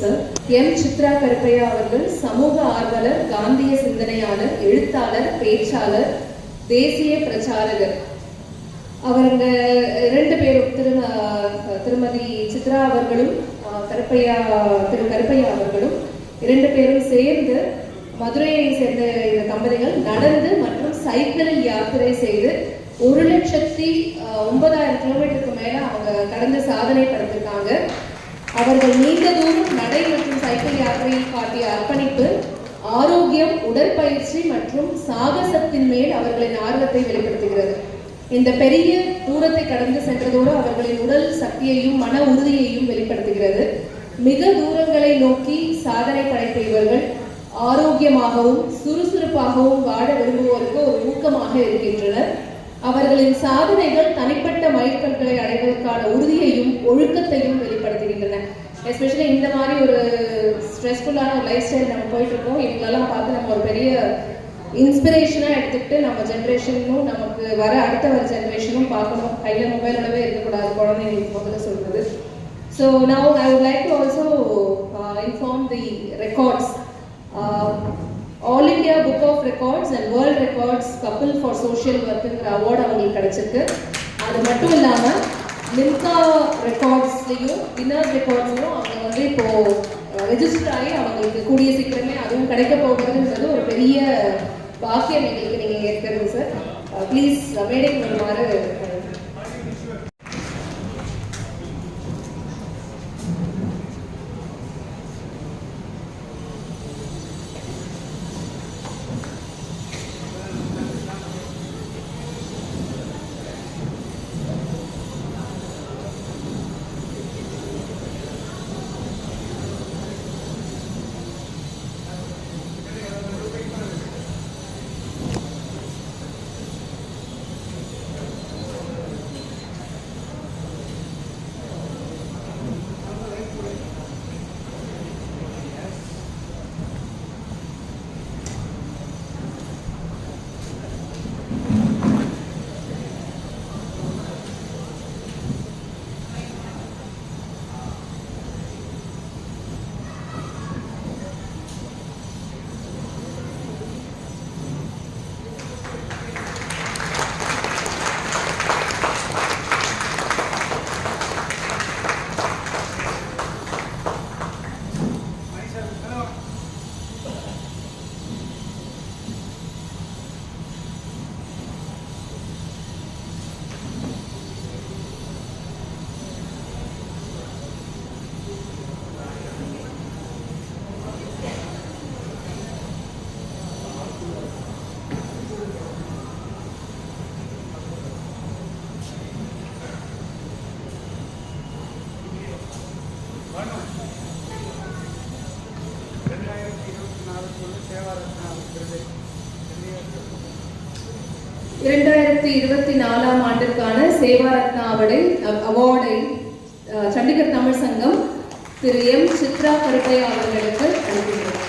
Sir M. Chitra Karuppaiya அவர்கள் சமூக ஆர்வலர் காந்திய சிந்தனையாளர் எழுத்தாளர் பேச்சாளர் தேசிய பிரச்சாரகர். அவருங்க இரண்டு பேரும் திரு திருமதி சித்ரா அவர்களும் கருப்பையா திரு கருப்பையா அவர்களும் இரண்டு பேரும் சேர்ந்து மதுரையை சேர்ந்த இந்த தம்பதிகள் நடந்து மற்றும் சைக்கிளில் யாத்திரை செய்து ஒரு லட்சத்தி ஒன்பதாயிரம் கிலோமீட்டருக்கு மேல அவங்க கடந்து சாதனை படைத்திருக்காங்க. அவர்கள் நீண்ட தூரம் நடை மற்றும் சைக்கிள் யாத்திரையில் காட்டிய அர்ப்பணிப்பு ஆரோக்கியம் உடற்பயிற்சி மற்றும் சாகசத்தின் மேல் அவர்களின் ஆர்வத்தை வெளிப்படுத்துகிறது. இந்த பெரிய தூரத்தை கடந்து சென்றதோடு அவர்களின் உடல் சக்தியையும் மன உறுதியையும் வெளிப்படுத்துகிறது. மிக தூரங்களை நோக்கி சாதனை படைத்த இவர்கள் ஆரோக்கியமாகவும் சுறுசுறுப்பாகவும் வாழ விரும்புவோருக்கு ஒரு ஊக்கமாக இருக்கின்றனர். அவர்களின் சாதனைகள் தனிப்பட்ட மைல்கற்களை அடைவதற்கான உறுதியையும் ஒழுக்கத்தையும் வெளி எஸ்பெஷலி இந்த மாதிரி ஒரு ஸ்ட்ரெஸ்ஃபுல்லான ஒரு லைஃப் ஸ்டைல் நம்ம போயிட்டு இருக்கோம் இவங்களெல்லாம் பார்த்து நம்ம ஒரு பெரிய இன்ஸ்பிரேஷனாக எடுத்துக்கிட்டு நம்ம ஜென்ரேஷனும் நமக்கு வர அடுத்த வர ஜென்ரேஷனும் பார்க்கணும். கையில் மொபைலோடவே இருக்கக்கூடாது குழந்தைங்களுக்கு முதல்ல சொல்கிறது ஸோ நான் I would like to also inform the records all India book of records and world records couple for social ஒர்க்குங்கிற award அவங்களுக்கு கிடைச்சிருக்கு. அது மட்டும் இல்லாமல் லிம்கா ரெக்கார்ட்ஸ்லையும் இன்னர் ரெக்கார்ட்ஸ்லையும் அவங்க வந்து இப்போ ரெஜிஸ்டர் ஆகி அவங்களுக்கு கூடிய சீக்கிரமே அதுவும் கிடைக்க போகிறதுன்றது ஒரு பெரிய பாக்கியம் எங்களுக்கு நீங்கள் இருக்கிறது சார் ப்ளீஸ் மேடைக்கு வருமாறு இரண்டாயிரத்தி இருபத்தி நாலாம் ஆண்டிற்கான சேவா ரத்னா அவார்டை அவார்டை சண்டிகர் தமிழ் சங்கம் திரு எம் சித்ரா கருப்பையா அவர்களுக்கு அனுப்பியுள்ளார்